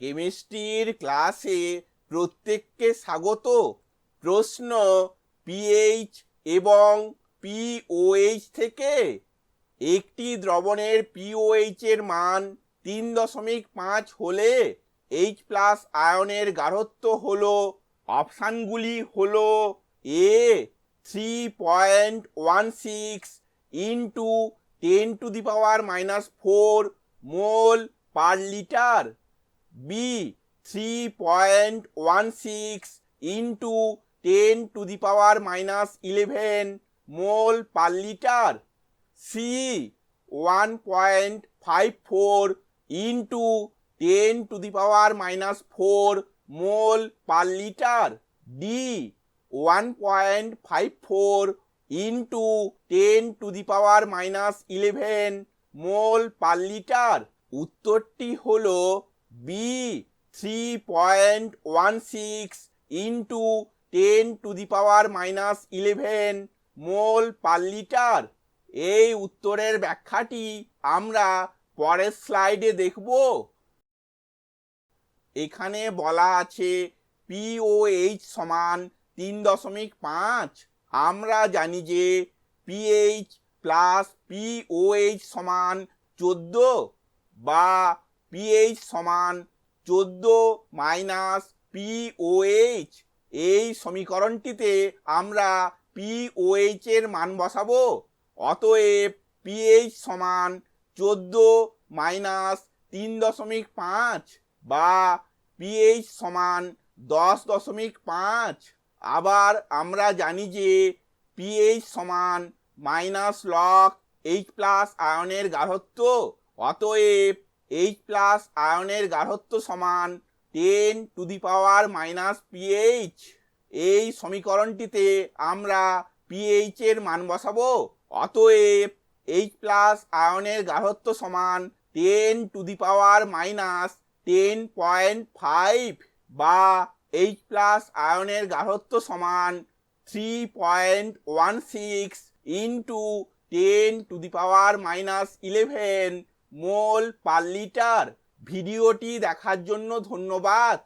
কেমিস্ট্রির ক্লাসে প্রত্যেককে স্বাগত প্রশ্ন পিএইচ এবং পিওএইচ থেকে একটি দ্রবণের পিওএইচ এর মান তিন দশমিক পাঁচ হলে এইচ প্লাস আয়নের গাঢ়ত্ব হল অপশানগুলি হল A three point one six into ten to the power minus four mole per litre B 3.16 into 10 to the power minus 11 mole per liter. C 1.54 into 10 to the power minus 4 mole per liter. D 1.54 into 10 to the power minus 11 mole per liter. উত্তরটি হলো B three point one six into ten to the power minus eleven mole per litre এই উত্তরের ব্যাখ্যাটি আমরা পরের স্লাইডে দেখব এখানে বলা আছে পিওএইচ সমান তিন দশমিক পাঁচ আমরা জানি যে পিএইচ প্লাস পিওএইচ সমান চোদ্দ বা পিএইচ সমান চোদ্দো মাইনাস পিওএইচ এই সমীকরণটিতে আমরা পিওএইচ এর মান বসাবো অতএব পিএইচ সমান চোদ্দো মাইনাস তিন দশমিক পাঁচ বা পিএইচ সমান দশ দশমিক পাঁচ আবার আমরা জানি যে পিএইচ সমান মাইনাস লক এইচ প্লাস আয়নের গাঢ়ত্ব অতএব এইচ প্লাস আয়নের গাঢ়ত্ব সমান ten to the power minus pH এই সমীকরণটিতে আমরা পিএইচ এর মান বসাবো অতএব এইচ প্লাস আয়নের গাঢ়ত্ব সমান ten to the power minus ten point five বা এইচ প্লাস আয়নের গাঢ়ত্ব সমান three point one six into ten to the power minus eleven mole per litre ভিডিওটি দেখার জন্য ধন্যবাদ